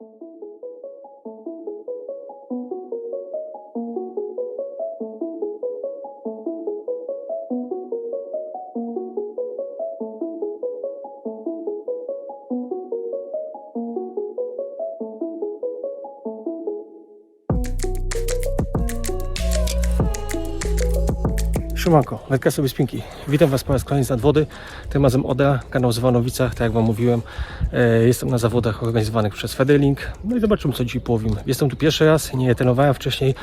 you Siemanko, Letka sobie spinki. Witam Was po raz kolejny z nadwody. Tym razem ODA, kanał z Wanowica, tak jak Wam mówiłem. E, jestem na zawodach organizowanych przez Federlink. No i zobaczymy, co dzisiaj połowimy. Jestem tu pierwszy raz, nie trenowałem wcześniej.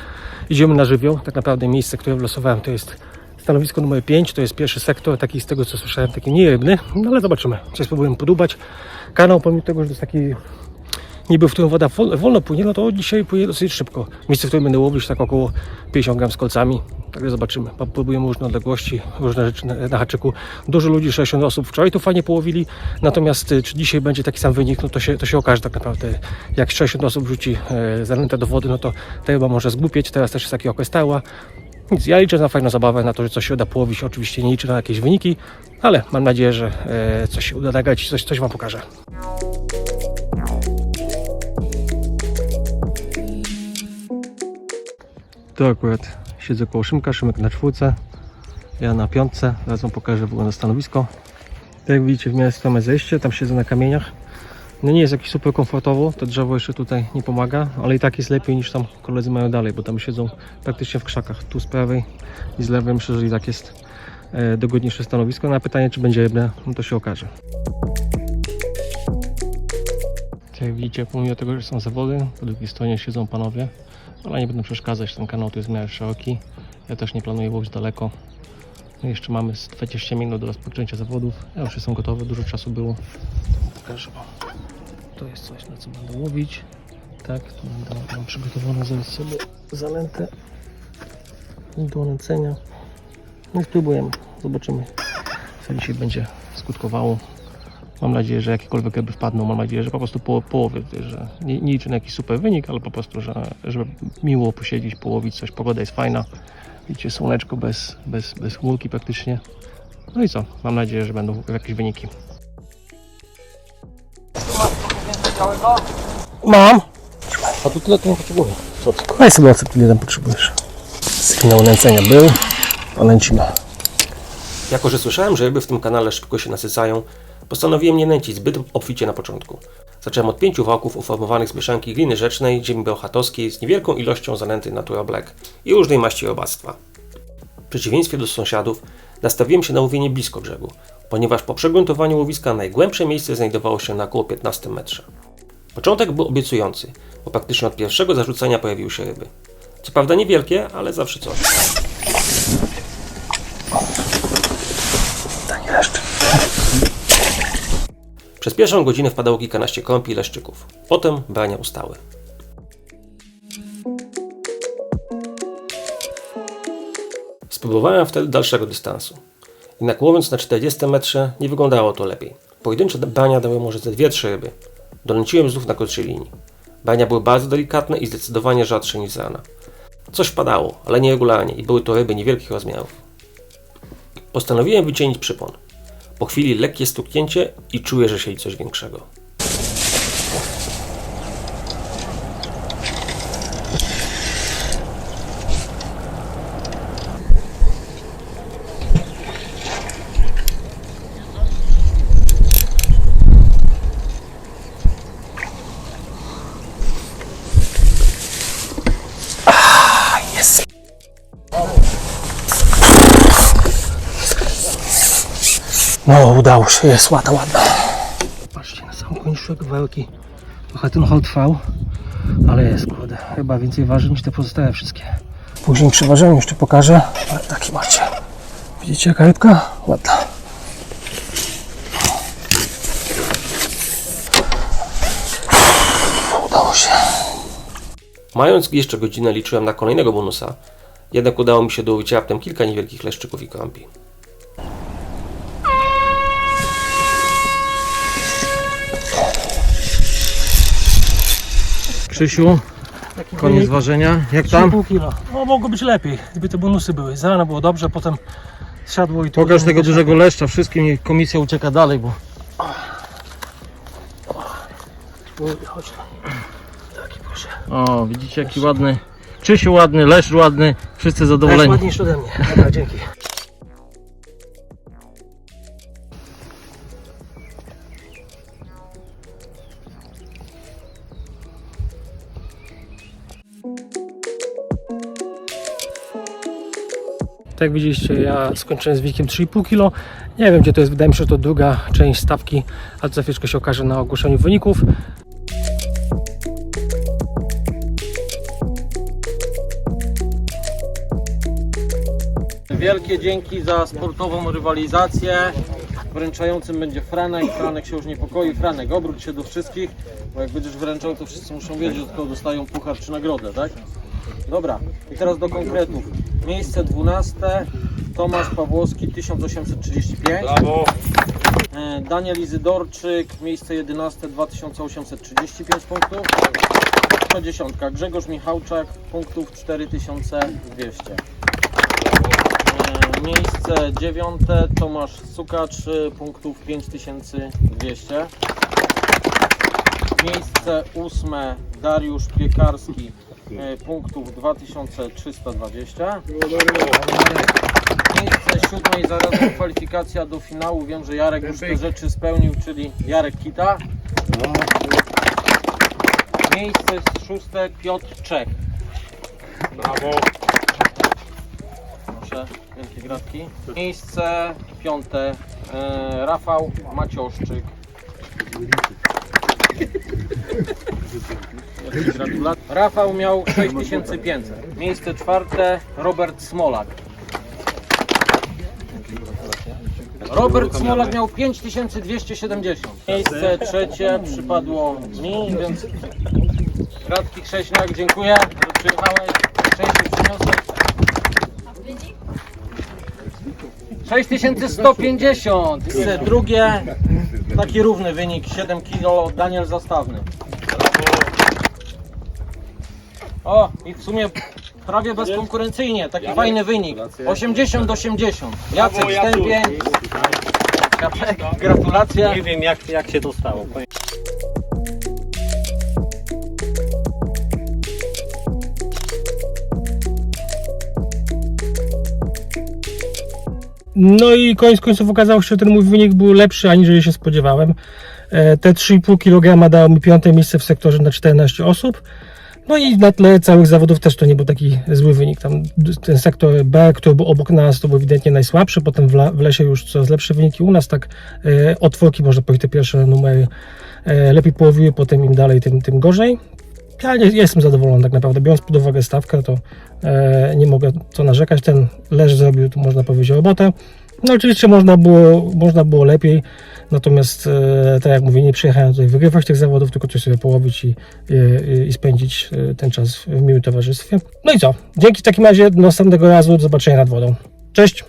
Idziemy na żywioł. Tak naprawdę miejsce, które wylosowałem, to jest stanowisko numer 5. To jest pierwszy sektor, taki z tego, co słyszałem, taki nierybny. No ale zobaczymy. Coś spróbujemy podubać. Kanał, pomimo tego, że to jest taki niby w którym woda wol- wolno płynie, no to dzisiaj płynie dosyć szybko. Miejsce, w którym będę łowić tak około 50 gram z kolcami. Także zobaczymy. Próbujemy różne odległości, różne rzeczy na, na haczyku. Dużo ludzi, 60 osób wczoraj tu fajnie połowili. Natomiast y, czy dzisiaj będzie taki sam wynik, no to się, to się okaże tak naprawdę. Jak 60 osób rzuci e, zanętę do wody, no to to chyba może zgłupieć. Teraz też jest taki okres tała. Nic, ja liczę na fajną zabawę, na to, że coś się uda połowić. Oczywiście nie liczę na jakieś wyniki, ale mam nadzieję, że e, coś się uda nagrać coś, coś Wam pokażę. To akurat siedzę koło Szymka, Szymek na czwórce, ja na piątce, zaraz wam pokażę w ogóle na stanowisko. Tak jak widzicie w miarę strome zejście, tam siedzę na kamieniach. No nie jest jakiś super komfortowo, to drzewo jeszcze tutaj nie pomaga, ale i tak jest lepiej niż tam koledzy mają dalej, bo tam siedzą praktycznie w krzakach, tu z prawej i z lewej, myślę, że i tak jest e, dogodniejsze stanowisko. Na pytanie czy będzie rybne, no to się okaże. Tak jak widzicie, pomimo tego, że są zawody, po drugiej stronie siedzą panowie, ale nie będę przeszkadzać, ten kanał to jest w miarę szeroki. Ja też nie planuję łowić daleko. No jeszcze mamy z 20 minut do rozpoczęcia zawodów. Ja już jestem gotowy, dużo czasu było. Pokażę wam. To jest coś, na co będę łowić. Tak, tu będę mam przygotowane sobie zalętę do nęcenia. No i spróbujemy, zobaczymy co dzisiaj będzie skutkowało. Mam nadzieję, że jakiekolwiek ryby wpadną, mam nadzieję, że po prostu po, połowy, że nie, nie liczę na jakiś super wynik, ale po prostu, że, żeby miło posiedzieć, połowić coś, pogoda jest fajna. Widzicie, słoneczko bez, bez, bez chmurki praktycznie. No i co, mam nadzieję, że będą jakieś wyniki. Mam! A tu tyle to nie potrzebuję. Weź sobie ocet, ile tam potrzebujesz. Sygnał nęcenia był, to nęcimy. Jako, że słyszałem, że ryby w tym kanale szybko się nasycają, postanowiłem nie nęcić zbyt obficie na początku. Zacząłem od pięciu wałków uformowanych z mieszanki gliny rzecznej, ziemi bełchatowskiej z niewielką ilością zanęty Natura Black i różnej maści robactwa. W przeciwieństwie do sąsiadów, nastawiłem się na łowienie blisko brzegu, ponieważ po przegruntowaniu łowiska najgłębsze miejsce znajdowało się na około 15 metrze. Początek był obiecujący, bo praktycznie od pierwszego zarzucenia pojawiły się ryby. Co prawda niewielkie, ale zawsze coś. Przez pierwszą godzinę wpadało kilkanaście kąpi i leszczyków. Potem brania ustały. Spróbowałem wtedy dalszego dystansu. Jednak łowiąc na 40 metrze nie wyglądało to lepiej. Pojedyncze brania dały może ze dwie, trzy ryby. Dolęciłem znów na krótszej linii. Brania były bardzo delikatne i zdecydowanie rzadsze niż z rana. Coś wpadało, ale nieregularnie i były to ryby niewielkich rozmiarów. Postanowiłem wycienić przypon. Po chwili lekkie stuknięcie i czuję, że siedzi coś większego. No, udało się, jest ładna, ładna. Patrzcie, na sam kończek wałki. Trochę ten hol trwał, ale jest, kurde, chyba więcej waży niż te pozostałe wszystkie. Później przy ważeniu jeszcze pokażę, ale taki macie. Widzicie jaka rybka? Ładna. Udało się. Mając jeszcze godzinę liczyłem na kolejnego bonusa, jednak udało mi się dołowić raptem kilka niewielkich leszczyków i kąpi. Krzysiu, koniec ważenia. Jak tam? 3,5 kilo. No mogło być lepiej, gdyby te bonusy były. Z rana było dobrze, potem siadło i tu... Pokaż tego dużego leszcza wszystkim, niech komisja ucieka dalej, bo chodź. Taki proszę. O, widzicie jaki ładny. Krzysiu ładny, Lesz ładny, wszyscy zadowoleni. ładniejszy ode mnie. Dobra, dzięki. Tak jak widzieliście, ja skończyłem z wynikiem 3,5 kg. Nie wiem gdzie to jest, wydaje mi się, że to druga część stawki, ale za chwileczkę się okaże na ogłoszeniu wyników. Wielkie dzięki za sportową rywalizację. Wręczającym będzie Franek. Franek się już niepokoi. Franek, obróć się do wszystkich, bo jak będziesz wręczał, to wszyscy muszą wiedzieć, od kogo dostają puchar czy nagrodę, tak? Dobra, i teraz do konkretów. Miejsce 12. Tomasz Pawłowski 1835. Brawo. Daniel Izydorczyk, miejsce 11 2835 punktów. To dziesiątka. Grzegorz Michałczak, punktów 4200. E, Miejsce dziewiąte Tomasz Sukacz, punktów 5200. Miejsce ósme Dariusz Piekarski, y, punktów 2320. Miejsce siódme i zarazem kwalifikacja do finału. Wiem, że Jarek już te rzeczy spełnił, czyli Jarek Kita. Miejsce szóste Piotr Czech. Proszę, wielkie gratki. Miejsce piąte e, Rafał Macioszczyk. Rafał miał 6500. Miejsce czwarte Robert Smolak. Robert Smolak miał 5270. Miejsce trzecie przypadło mi, więc Gratki Krześniak, dziękuję, że przyjechałeś. Szczęście przyniosłeś. 6150. Miejsce drugie. Taki równy wynik, 7 kg. Daniel Zastawny. O, i w sumie prawie bezkonkurencyjnie. Taki fajny wynik. 80 80. Jacek Stępień. Jacek, gratulacje. Nie wiem jak, jak się to stało. No i koniec końców okazało się, że ten mój wynik był lepszy, aniżeli się spodziewałem. E, Te 3,5 kg dało mi piąte miejsce w sektorze na 14 osób. No i na tle całych zawodów też to nie był taki zły wynik. Tam ten sektor B, który był obok nas, to był ewidentnie najsłabszy. Potem w, lesie już coraz lepsze wyniki. U nas tak e, otworki, można powiedzieć, te pierwsze numery e, lepiej połowiły, potem im dalej, tym, tym gorzej. Ja nie, jestem zadowolony tak naprawdę. Biorąc pod uwagę stawkę, to e, nie mogę co narzekać. Ten leż zrobił, tu można powiedzieć, robotę. No oczywiście można było, można było lepiej, natomiast e, tak jak mówię, nie przyjechałem tutaj wygrywać tych zawodów, tylko coś sobie połowić i, i, i spędzić e, ten czas w miłym towarzystwie. No i co? Dzięki w takim razie do następnego razu, do zobaczenia nad wodą. Cześć!